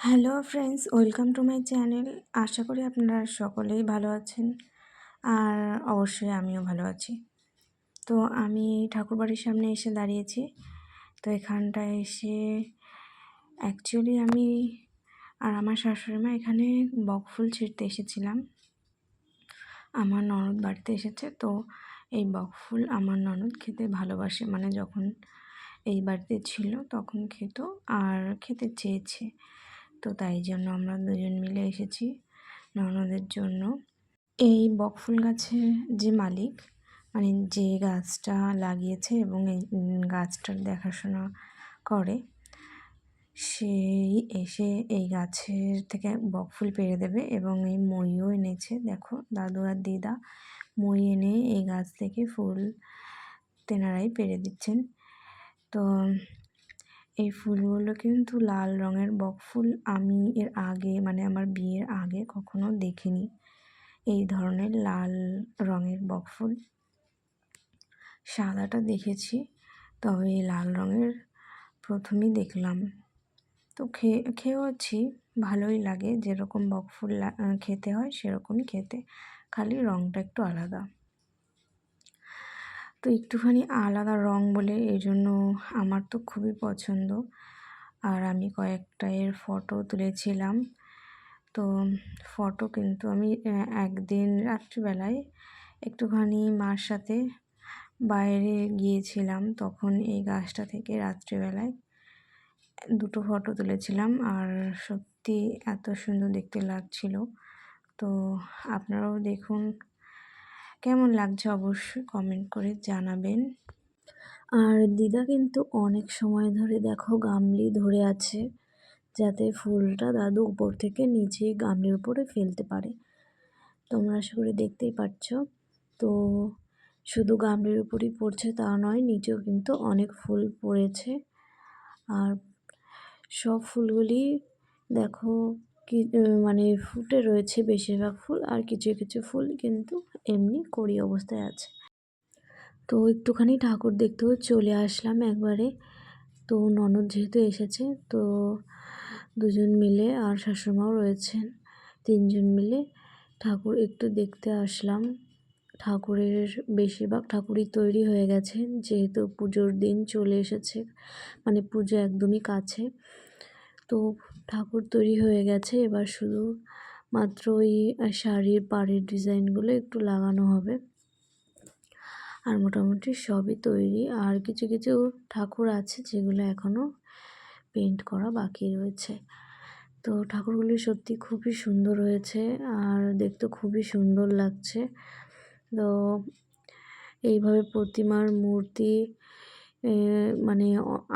Hello friends welcome to my channel আশা করি আপনারা সকলেই ভালো আছেন। আর অবশ্যই আমিও ভালো আছি। তো আমি ঠাকুরবাড়ির সামনে এসে দাঁড়িয়েছি। তো এখানটায় এসে অ্যাকচুয়ালি আমি আর আমার শাশুড়ি মা এখানে বকফুল ছিঁড়তে এসেছিলাম। আমার ননদ বাড়িতে এসেছে। তো এই বকফুল আমার ননদ খেতে ভালোবাসে। মানে যখন এই বাড়িতে ছিল তখন খেত আর খেতে চেয়েছে। তো তাই জন্য আমরা দুজন মিলে এসেছি ননদের জন্য। এই বকফুল গাছের যে মালিক মানে যে গাছটা লাগিয়েছে এবং এই গাছটার দেখাশোনা করে, সেই এসে এই গাছের থেকে বকফুল পেরে দেবে এবং এই মইও এনেছে। দেখো, দাদু আর দিদা মই এনে এই গাছ থেকে ফুল তেনারাই পেরে দিচ্ছেন। তো এই ফুলগুলো কিন্তু লাল রঙের বকফুল আমি এর আগে মানে আমার বিয়ের আগে কখনো দেখিনি। এই ধরনের লাল রঙের বকফুল সাদাটা দেখেছি, তবে লাল রঙের প্রথমেই দেখলাম। তো খেয়ে খেয়েওছি, ভালোই লাগে। যেরকম বকফুল খেতে হয় সেরকমই খেতে, খালি রঙটা একটু আলাদা। তো একটুখানি আলাদা রং বলে এই জন্য আমার তো খুবই পছন্দ। আর আমি কয়েকটা এর ফটো তুলেছিলাম। তো ফটো কিন্তু আমি একদিন রাত্রিবেলায় একটুখানি মার সাথে বাইরে গিয়েছিলাম। তখন এই গাছটা থেকে রাত্রিবেলায় দুটো ফটো তুলেছিলাম। আর সত্যি এত সুন্দর দেখতে লাগছিল। তো আপনারাও দেখুন কেমন লাগছে অবশ্যই কমেন্ট করে জানাবেন। আর দিদা কিন্তু অনেক সময় ধরে দেখো গামলি ধরে আছে, যাতে ফুলটা দাদু উপর থেকে নিচে গামলির উপরে ফেলতে পারে। তোমরা আশা করি দেখতেই পাচ্ছ তো শুধু গামলির উপরই পড়ছে তা নয়, নিচেও কিন্তু অনেক ফুল পড়েছে। আর সব ফুলগুলি দেখো কি মানে ফুটে রয়েছে বেশিরভাগ ফুল, আর কিছু কিছু ফুল কিন্তু এমনি কড়ি অবস্থায় আছে। তো একটুখানি ঠাকুর দেখতেও চলে আসলাম একবারে। তো ননদ যেহেতু এসেছে, তো দুজন মিলে আর শাশুড়িমাও রয়েছেন, তিনজন মিলে ঠাকুর একটু দেখতে আসলাম। ঠাকুরের বেশিরভাগ ঠাকুরই তৈরি হয়ে গেছে, যেহেতু পুজোর দিন চলে এসেছে মানে পুজো একদমই কাছে। তো ঠাকুর তৈরি হয়ে গেছে। এবার শুধু মাত্র ওই শাড়ির পাড়ের ডিজাইনগুলো একটু লাগানো হবে। আর মোটামুটি সবই তৈরি। আর কিছু কিছু ঠাকুর আছে যেগুলো এখনও পেন্ট করা বাকি রয়েছে। তো ঠাকুরগুলি সত্যি খুবই সুন্দর হয়েছে আর দেখতে খুবই সুন্দর লাগছে। তো এইভাবে প্রতিমার মূর্তি মানে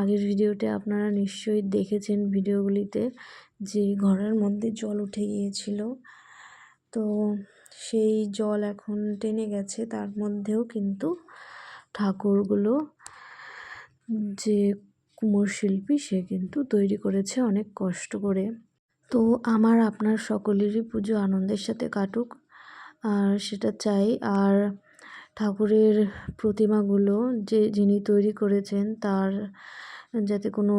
আগের ভিডিওতে আপনারা নিশ্চয়ই দেখেছেন ভিডিওগুলিতে যে ঘরের মধ্যে জল উঠে গিয়েছিল। তো সেই জল এখন টেনে গেছে, তার মধ্যেও কিন্তু ঠাকুরগুলো যে কুমোর শিল্পী, সে কিন্তু তৈরি করেছে অনেক কষ্ট করে। তো আমার, আপনার সকলেরই পুজো আনন্দের সাথে কাটুক। আর সেটা চাই, আর ঠাকুরের প্রতিমাগুলো যে যিনি তৈরি করেছেন তার যাতে কোনো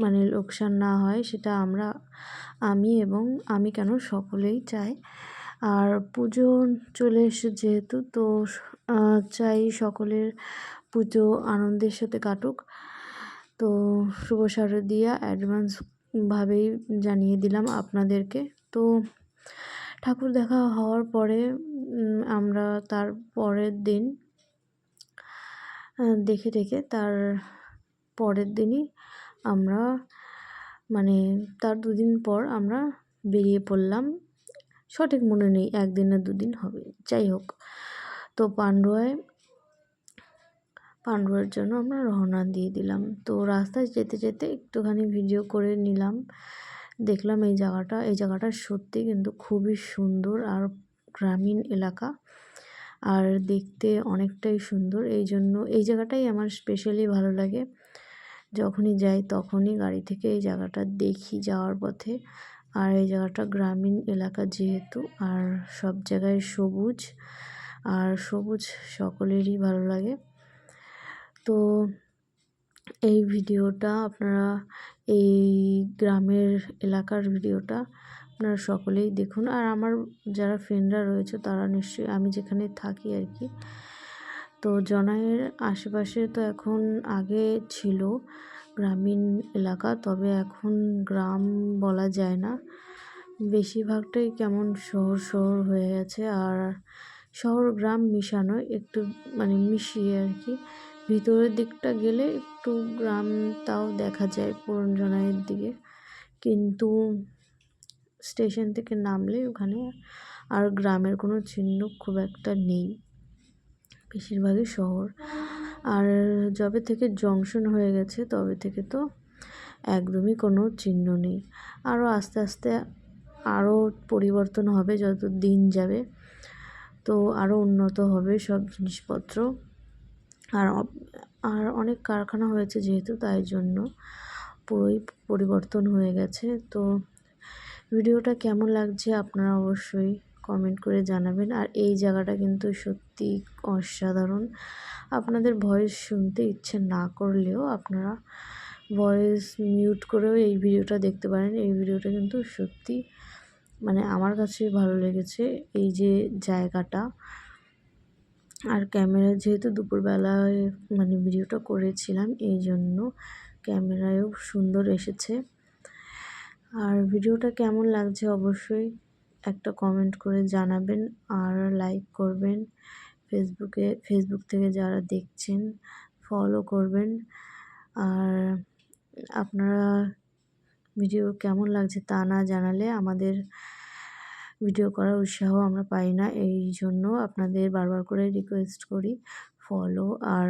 মানে লোকসান না হয় সেটা আমরা, আমি এবং আমি কেন সকলেই চাই। আর পুজো চলে এসে যেহেতু তো চাই সকলের পুজো আনন্দের সাথে কাটুক। তো শুভ শারদিয়া অ্যাডভান্সভাবেই জানিয়ে দিলাম আপনাদেরকে। তো ঠাকুর দেখা হওয়ার পরে আমরা তার পরের দিন দেখে দেখে তার পরের দিনই আমরা মানে তার দুদিন পর আমরা বেরিয়ে পড়লাম। সঠিক মনে নেই, একদিন না দুদিন হবে। যাই হোক, তো পান্ডুয়ায়, পান্ডুয়ার জন্য আমরা রওনা দিয়ে দিলাম। তো রাস্তায় যেতে যেতে একটুখানি ভিডিও করে নিলাম। দেখলাম এই জায়গাটা। এই জায়গাটা সত্যি কিন্তু খুবই সুন্দর আর গ্রামীণ এলাকা। আর দেখতে অনেকটাই সুন্দর। এই জন্য এই জায়গাটাই আমার স্পেশালি ভালো লাগে। যখনই যাই তখনই গাড়ি থেকে এই জায়গাটা দেখি যাওয়ার পথে। আর এই জায়গাটা গ্রামীণ এলাকা যেহেতু, আর সব জায়গায় সবুজ। আর সবুজ সকলেরই ভালো লাগে। তো এই ভিডিওটা আপনারা, এই গ্রামের এলাকার ভিডিওটা আপনারা সকলেই দেখুন। আর আমার যারা ফ্রেন্ডরা রয়েছে, তারা নিশ্চয়ই, আমি যেখানে থাকি আর কি, তো জনাইয়ের আশেপাশে তো এখন আগে ছিল গ্রামীণ এলাকা, তবে এখন গ্রাম বলা যায় না। বেশিরভাগটাই কেমন শহর শহর হয়ে গেছে, আর শহর গ্রাম মিশানো একটু মানে মিশিয়ে আর কি ভিতরের দিকটা গেলে একটু গ্রাম তাও দেখা যায় পুরঞ্জনাইয়ের দিকে। কিন্তু স্টেশন থেকে নামলে ওখানে আর গ্রামের কোনো চিহ্ন খুব একটা নেই, বেশিরভাগই শহর। আর যবে থেকে জংশন হয়ে গেছে তবে থেকে তো একদমই কোনো চিহ্ন নেই। আরও আস্তে আস্তে আরও পরিবর্তন হবে যত দিন যাবে, তো আরও উন্নত হবে সব জিনিসপত্র। আর আর অনেক কারখানা হয়েছে যেহেতু তাই জন্য পুরোই পরিবর্তন হয়ে গেছে। তো ভিডিওটা কেমন লাগছে আপনারা অবশ্যই কমেন্ট করে জানাবেন। আর এই জায়গাটা কিন্তু সত্যি অসাধারণ। আপনাদের ভয়েস শুনতে ইচ্ছে না করলেও আপনারা ভয়েস মিউট করেও এই ভিডিওটা দেখতে পারেন। এই ভিডিওটা কিন্তু সত্যি মানে আমার কাছে ভালো লেগেছে। এই যে জায়গাটা আর ক্যামেরা যেহেতু দুপুরবেলায় মানে ভিডিওটা করেছিলাম, এই জন্য ক্যামেরায়ও সুন্দর এসেছে। আর ভিডিওটা কেমন লাগছে অবশ্যই একটা কমেন্ট করে জানাবেন আর লাইক করবেন। ফেসবুকে ফেসবুক থেকে যারা দেখছেন ফলো করবেন। আর আপনারা ভিডিও কেমন লাগছে তা না জানালে আমাদের ভিডিও করার উৎসাহ আমরা পাই না। এই জন্য আপনাদের বারবার করে রিকোয়েস্ট করি ফলো আর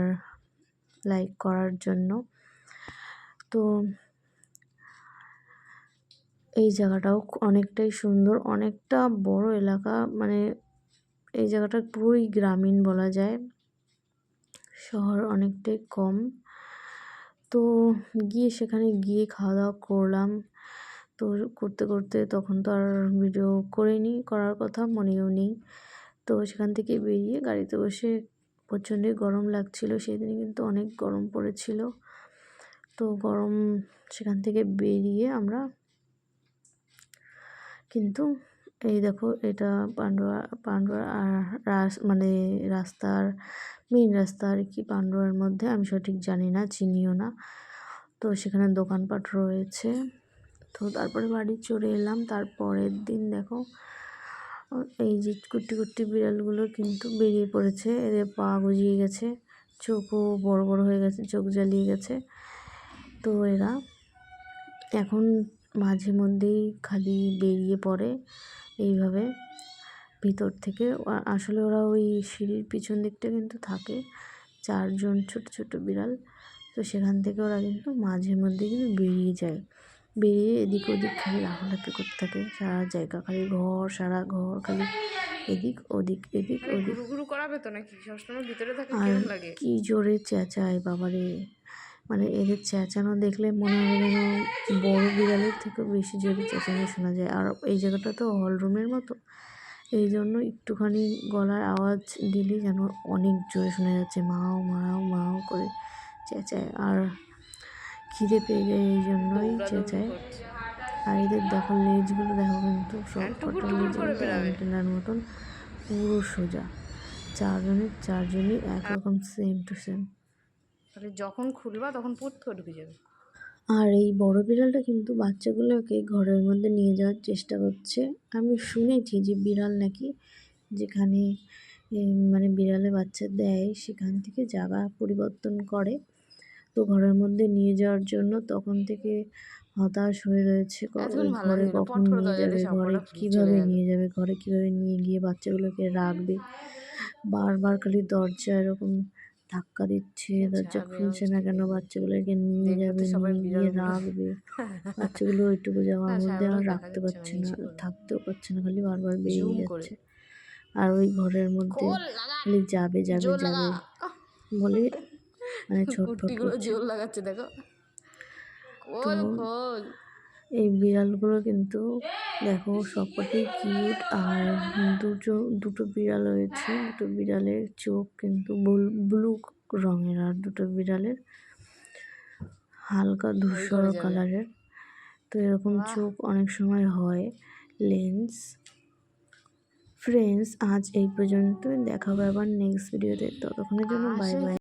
লাইক করার জন্য। তো এই জায়গাটাও অনেকটাই সুন্দর, অনেকটা বড় এলাকা মানে এই জায়গাটা পুরোই গ্রামীণ বলা যায়। শহর অনেকটাই কম। তো গিয়ে সেখানে গিয়ে খাওয়া দাওয়া করলাম। তো করতে করতে তখন তো আর ভিডিও করিনি, করার কথা মনেও নেই। তো সেখান থেকে বেরিয়ে গাড়িতে বসে প্রচণ্ডই গরম লাগছিল, সেদিনে কিন্তু অনেক গরম পড়েছিল। তো গরম সেখান থেকে বেরিয়ে আমরা কিন্তু এই দেখো এটা পান্ডুয়া পান্ডুয়া রাস মানে রাস্তার মেন রাস্তা আর কি পান্ডুয়ার মধ্যে, আমি সঠিক জানি না, চিনিও না। তো সেখানে দোকানপাট রয়েছে। তো তারপরে বাড়ি চলে এলাম। তারপরের দিন দেখো, এই যে কুটি কুটি বিড়ালগুলো কিন্তু বেরিয়ে পড়েছে। এদের পা গজিয়ে গেছে, চোখও বড় বড় হয়ে গেছে, চোখ জ্বালিয়ে গেছে। তো এরা এখন মাঝে মধ্যেই খালি বেরিয়ে পড়ে এইভাবে ভিতর থেকে। আসলে ওরা ওই সিঁড়ির পিছন দিকটা কিন্তু থাকে, চারজন ছোট ছোট বিড়াল। তো সেখান থেকে ওরা কিন্তু মাঝে মধ্যে কিন্তু বেরিয়ে যায়। বেরিয়ে এদিক ওদিক খালি লাফালাফি করতে থাকে। সারা জায়গা খালি ঘর সারা ঘর খালি এদিক ওদিক এদিক ওদিক। করাবে তো নাকি? সবসময় ভিতরে থাকে আর কি জোরে চেঁচায় বাবারে। মানে এদের চেঁচানো দেখলে মনে হয় যেন বড় বিড়ালের থেকেও বেশি জোরে চেঁচানো শোনা যায়। আর এই জায়গাটা তো হল রুমের মতো। এই জন্য একটুখানি গলার আওয়াজ দিলে যেন অনেক জোরে শোনা যাচ্ছে। মাও মাও মাও করে চেঁচায়। আর খিদে পেয়ে যায় এই জন্যই চেঁচায় আর এদের দেখো লেজগুলো দেখো কিন্তু সব কটা অ্যান্টেনার মতন পুরো সোজা। চারজনের চারজনই একরকম সেম টু সেম তাহলে যখন খুলবা তখন পড়তেও ঢুকে যাবে। আর এই বড় বিড়ালটা কিন্তু বাচ্চাগুলোকে ঘরের মধ্যে নিয়ে যাওয়ার চেষ্টা করছে। আমি শুনেছি যে বিড়াল নাকি যেখানে মানে বিড়ালে বাচ্চা দেয় সেখান থেকে জায়গা পরিবর্তন করে। ঘরের মধ্যে নিয়ে যাওয়ার জন্য তখন থেকে হতাশ হয়ে রয়েছে ঘরে কখন নিয়ে যাবে ঘরে কীভাবে নিয়ে যাবে ঘরে কীভাবে নিয়ে গিয়ে বাচ্চাগুলোকে রাখবে? বারবার খালি দরজা এরকম ধাক্কা দিচ্ছে দরজা খুলছে না কেন বাচ্চাগুলোকে নিয়ে যাবে নিয়ে রাখবে। বাচ্চাগুলো ওইটুকু যাওয়ার হ্যাঁ, মধ্যে আর রাখতে পারছে না থাকতেও পারছে না খালি বারবার বেরিয়ে যাচ্ছে। আর ওই ঘরের মধ্যে খালি যাবে যাবে যাবে বলে মানে জোর লাগাচ্ছে দেখো। এই বিড়ালগুলো কিন্তু দেখো সবকটি কিউট আর দুটো দুটো বিড়াল রয়েছে। দুটো বিড়ালের চোখ কিন্তু ব্লু রঙের আর দুটো বিড়ালের হালকা ধূসর। কালারের তো এরকম চোখ অনেক সময় হয়। লেন্স ফ্রেন্ডস আজ এই পর্যন্ত দেখাবো আবার নেক্সট ভিডিওতে ততক্ষণের জন্য বাই বাই